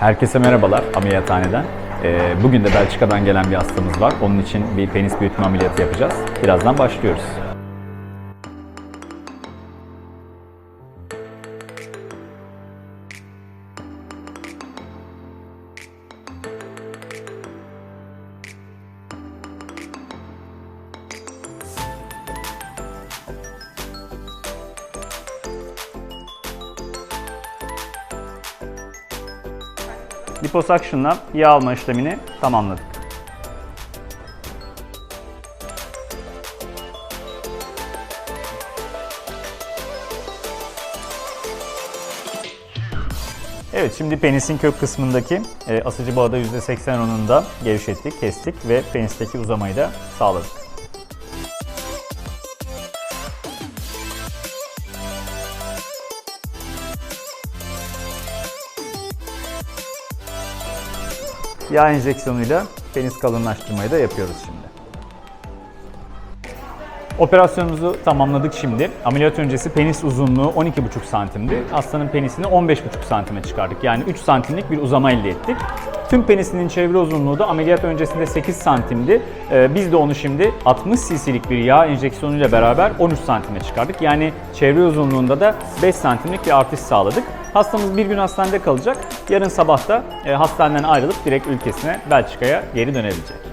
Herkese merhabalar ameliyathaneden. Ee, Bugün de Belçika'dan gelen bir hastamız var. Onun için bir penis büyütme ameliyatı yapacağız. Birazdan başlıyoruz. Liposuction'la yağ alma işlemini tamamladık. Evet şimdi penisin kök kısmındaki e, asıcı bağda %80 oranında gevşettik, kestik ve penisteki uzamayı da sağladık. Yağ enjeksiyonuyla penis kalınlaştırmayı da yapıyoruz şimdi. Operasyonumuzu tamamladık şimdi. Ameliyat öncesi penis uzunluğu 12,5 santimdi. Hastanın penisini 15,5 santime çıkardık. Yani 3 santimlik bir uzama elde ettik. Tüm penisinin çevre uzunluğu da ameliyat öncesinde 8 santimdi. Ee, biz de onu şimdi 60 cc'lik bir yağ enjeksiyonuyla beraber 13 santime çıkardık. Yani çevre uzunluğunda da 5 santimlik bir artış sağladık. Hastamız bir gün hastanede kalacak. Yarın sabah da e, hastaneden ayrılıp direkt ülkesine Belçika'ya geri dönebilecek.